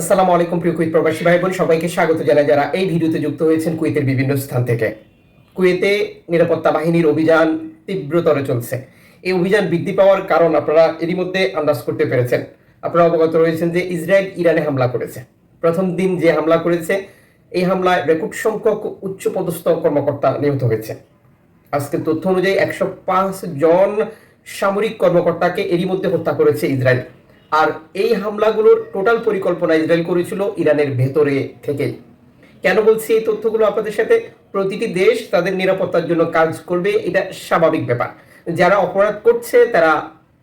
আসসালামু আলাইকুম প্রিয় কুইত প্রবাসী ভাই বোন সবাইকে স্বাগত জানাই। যারা এই ভিডিওতে যুক্ত হয়েছেন কুয়েতের বিভিন্ন স্থান থেকে। কুয়েতে নিরাপত্তা বাহিনীর অভিযান তীব্রতর চলছে। এই অভিযান বৃদ্ধি পাওয়ার কারণ আপনারা এরই মধ্যে আন্দাজ করতে পেরেছেন। আপনারা অবগত রয়েছেন যে ইসরায়েল ইরানে হামলা করেছে। প্রথম দিন যে হামলা করেছে, এই হামলায় রেকর্ড সংখ্যক উচ্চপদস্থ কর্মকর্তা নিহত হয়েছে। আজকের তথ্য অনুযায়ী একশো পাঁচ জন সামরিক কর্মকর্তাকে এরই মধ্যে হত্যা করেছে ইসরায়েল। আর এই হামলাগুলোর টোটাল পরিকল্পনা ইসরায়েল করেছিল ইরানের ভেতরে থেকেই কেন বলছি এই তথ্যগুলো আপনাদের সাথে? প্রতিটি দেশ তাদের নিরাপত্তার জন্য কাজ করবে, এটা স্বাভাবিক ব্যাপার। যারা অপরাধ করছে, তারা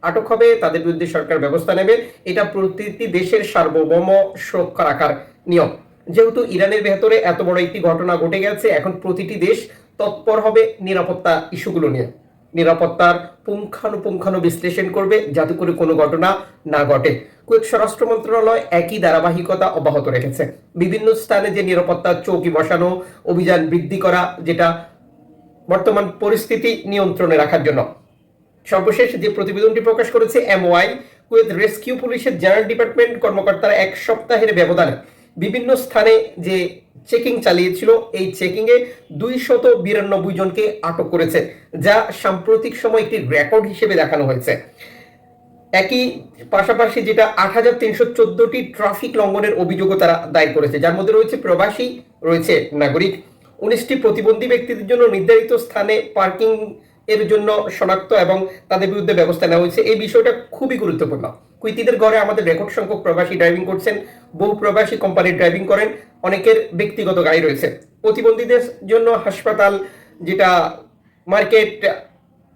আটক হবে, তাদের বিরুদ্ধে সরকার ব্যবস্থা নেবে। এটা প্রতিটি দেশের সার্বভৌম সুরক্ষা রাখার নিয়ম। যেহেতু ইরানের ভেতরে এত বড় একটি ঘটনা ঘটে গেছে, এখন প্রতিটি দেশ তৎপর হবে নিরাপত্তা ইস্যুগুলো নিয়ে। নিরাপত্তার পুঙ্খানুপুঙ্খানু বিশ্লেষণ করবে যাতে করে কোনো ঘটনা না ঘটে। কুয়েত স্বরাষ্ট্র মন্ত্রণালয় একই ধারাবাহিকতা অব্যাহত রেখেছে। বিভিন্ন স্থানে যে নিরাপত্তা চৌকি বসানো, অভিযান বৃদ্ধি করা, যেটা বর্তমান পরিস্থিতি নিয়ন্ত্রণে রাখার জন্য। সর্বশেষ যে প্রতিবেদনটি প্রকাশ করেছে এমওয়াই কুয়েত রেস্কিউ পুলিশের জেনারেল ডিপার্টমেন্ট কর্মকর্তারা এক সপ্তাহের ব্যবধানে বিভিন্ন স্থানে যে চেকিং চালিয়েছিল। এই চেকিংয়ে দুইশত বিরানব্বই জনকে আটক করেছে, যা সাম্প্রতিক সময় একটি রেকর্ড হিসেবে দেখানো হয়েছে। একই পাশাপাশি যেটা আট হাজার তিনশো চোদ্দটি ট্রাফিক লঙ্ঘনের অভিযোগও তারা দায়ের করেছে, যার মধ্যে রয়েছে প্রবাসী, রয়েছে নাগরিক। উনিশটি প্রতিবন্ধী ব্যক্তিদের জন্য নির্ধারিত স্থানে পার্কিং এর জন্য শনাক্ত এবং তাদের বিরুদ্ধে ব্যবস্থা নেওয়া হয়েছে। এই বিষয়টা খুবই গুরুত্বপূর্ণ। কুইতিদের ঘরে আমাদের রেকর্ড সংখ্যক প্রবাসী ড্রাইভিং করছেন। বহু প্রবাসী কোম্পানির ড্রাইভিং করেন। অনেকের ব্যক্তিগত গাড়ি রয়েছে। প্রতিবন্ধীদের জন্য হাসপাতাল, যেটা মার্কেট,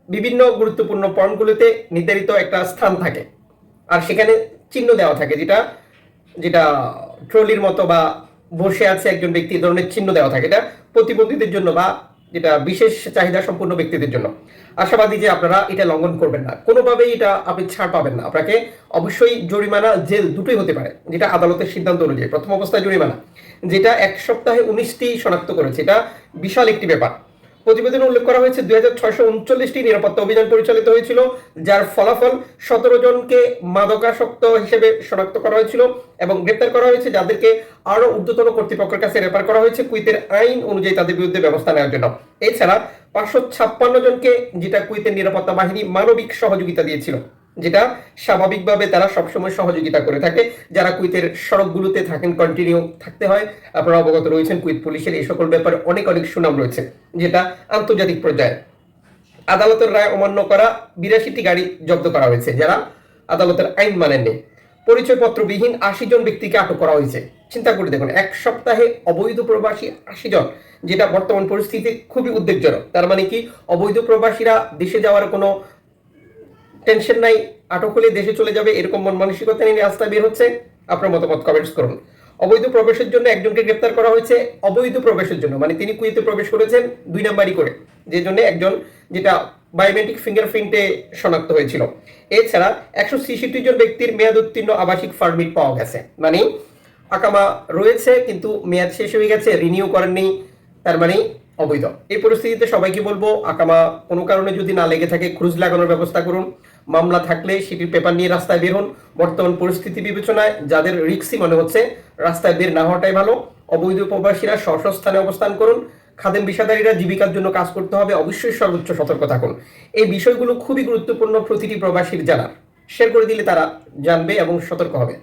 বিভিন্ন গুরুত্বপূর্ণ পয়েন্টগুলোতে নির্ধারিত একটা স্থান থাকে। আর সেখানে চিহ্ন দেওয়া থাকে, যেটা যেটা ট্রলির মতো বা বসে আছে একজন ব্যক্তি ধরনের চিহ্ন দেওয়া থাকে। এটা প্রতিবন্ধীদের জন্য বা যেটা বিশেষ চাহিদা সম্পূর্ণ ব্যক্তিদের জন্য। আশাবাদী যে আপনারা এটা লঙ্ঘন করবেন না। কোনোভাবেই এটা আপনি ছাড় পাবেন না। আপনাকে অবশ্যই জরিমানা জেল দুটোই হতে পারে, যেটা আদালতের সিদ্ধান্ত অনুযায়ী। প্রথম অবস্থায় জরিমানা, যেটা এক সপ্তাহে উনিশটি শনাক্ত করেছে। এটা বিশাল একটি ব্যাপার। প্রতিবেদনে উল্লেখ করা হয়েছে, দুই হাজার ছয়শো উনচল্লিশটি নিরাপত্তা অভিযান পরিচালিত হয়েছিল, যার ফলাফল সতেরো জনকে মাদকাসক্ত হিসেবে শনাক্ত করা হয়েছিল এবং গ্রেপ্তার করা হয়েছে যাদেরকে আরও ঊর্ধ্বতন কর্তৃপক্ষের কাছে রেফার করা হয়েছে কুইতের আইন অনুযায়ী তাদের বিরুদ্ধে ব্যবস্থা নেওয়ার জন্য। এছাড়া পাঁচশো ছাপ্পান্ন জনকে যেটা কুইতের নিরাপত্তা বাহিনী মানবিক সহযোগিতা দিয়েছিল। যেটা স্বাভাবিকভাবে তারা সবসময় সহযোগিতা করে থাকে। যারা কুইতের সড়কগুলোতে থাকেন কন্টিনিউ থাকতে হয়, আপনারা অবগত রয়েছেন কুইত পুলিশের এই সকল ব্যাপারে অনেক অনেক সুনাম রয়েছে, যেটা আন্তর্জাতিক পর্যায়ে। আদালতের রায় অমান্য করা বিরাশিটি গাড়ি জব্দ করা হয়েছে, যারা আদালতের আইন মানেননি। পরিচয়পত্রবিহীন আশি জন ব্যক্তিকে আটক করা হয়েছে। চিন্তা করে দেখুন, এক সপ্তাহে অবৈধ প্রবাসী আশি জন, যেটা বর্তমান পরিস্থিতি খুবই উদ্বেগজনক। তার মানে কি, অবৈধ প্রবাসীরা দেশে যাওয়ার কোনো টেনশন নাই আটক হলে দেশে চলে যাবে, এরকম মন মানসিকতা নিয়ে রাস্তা বের হচ্ছে, আপনার মতামত কমেন্টস করুন। অবৈধ প্রবেশের জন্য একজনকে গ্রেপ্তার করা হয়েছে, অবৈধ প্রবেশের জন্য মানে তিনি কুয়েতে প্রবেশ করেছেন দুই নাম্বারই করে, যে জন্য একজন যেটা বায়োমেট্রিক ফিঙ্গারপ্রিন্টে শনাক্ত হয়েছিল। এছাড়া একশো ছেষট্টি জন ব্যক্তির মেয়াদ উত্তীর্ণ আবাসিক পারমিট পাওয়া গেছে। মানে আকামা রয়েছে, কিন্তু মেয়াদ শেষ হয়ে গেছে রিনিউ করেননি, তার মানে অবৈধ। এই পরিস্থিতিতে সবাইকে বলব, আকামা কোনো কারণে যদি না লেগে থাকে ক্রুজ লাগানোর ব্যবস্থা করুন। মামলা থাকলে সেটির পেপার নিয়ে রাস্তায় বের হন। বর্তমান পরিস্থিতি বিবেচনায় যাদের রিক্সি মনে হচ্ছে, রাস্তায় বের না হওয়াটাই ভালো। অবৈধ প্রবাসীরা স্থানে অবস্থান করুন। খাদেম বিষাদারীরা জীবিকার জন্য কাজ করতে হবে। অবশ্যই সর্বোচ্চ সতর্ক থাকুন। এই বিষয়গুলো খুবই গুরুত্বপূর্ণ প্রতিটি প্রবাসীর জানার। শেয়ার করে দিলে তারা জানবে এবং সতর্ক হবে।